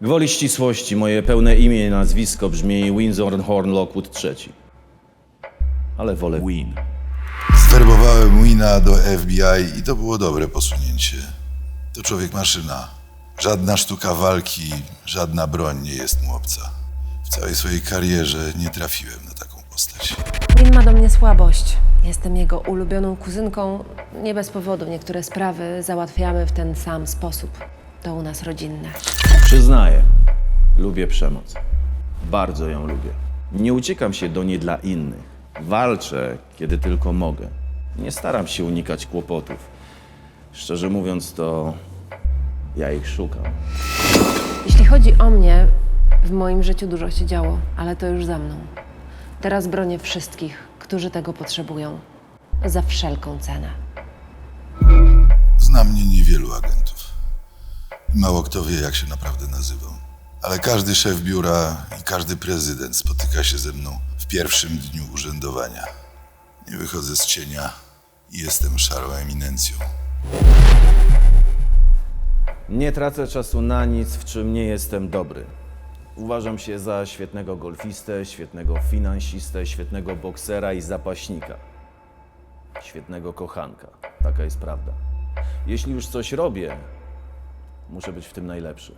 Gwoli ścisłości, moje pełne imię i nazwisko brzmi Windsor Horn Lockwood III. Ale wolę Win. Zwerbowałem Wina do FBI i to było dobre posunięcie. To człowiek maszyna. Żadna sztuka walki, żadna broń nie jest mu obca. W całej swojej karierze nie trafiłem na taką postać. Win ma do mnie słabość. Jestem jego ulubioną kuzynką. Nie bez powodu niektóre sprawy załatwiamy w ten sam sposób. To u nas rodzinne. Przyznaję, lubię przemoc. Bardzo ją lubię. Nie uciekam się do niej dla innych. Walczę, kiedy tylko mogę. Nie staram się unikać kłopotów. Szczerze mówiąc, to ja ich szukam. Jeśli chodzi o mnie, w moim życiu dużo się działo, ale to już za mną. Teraz bronię wszystkich, którzy tego potrzebują. Za wszelką cenę. Zna mnie niewielu agentów. Mało kto wie, jak się naprawdę nazywam. Ale każdy szef biura i każdy prezydent spotyka się ze mną w pierwszym dniu urzędowania. Nie wychodzę z cienia i jestem szarą eminencją. Nie tracę czasu na nic, w czym nie jestem dobry. Uważam się za świetnego golfistę, świetnego finansistę, świetnego boksera i zapaśnika. Świetnego kochanka. Taka jest prawda. Jeśli już coś robię, muszę być w tym najlepszy.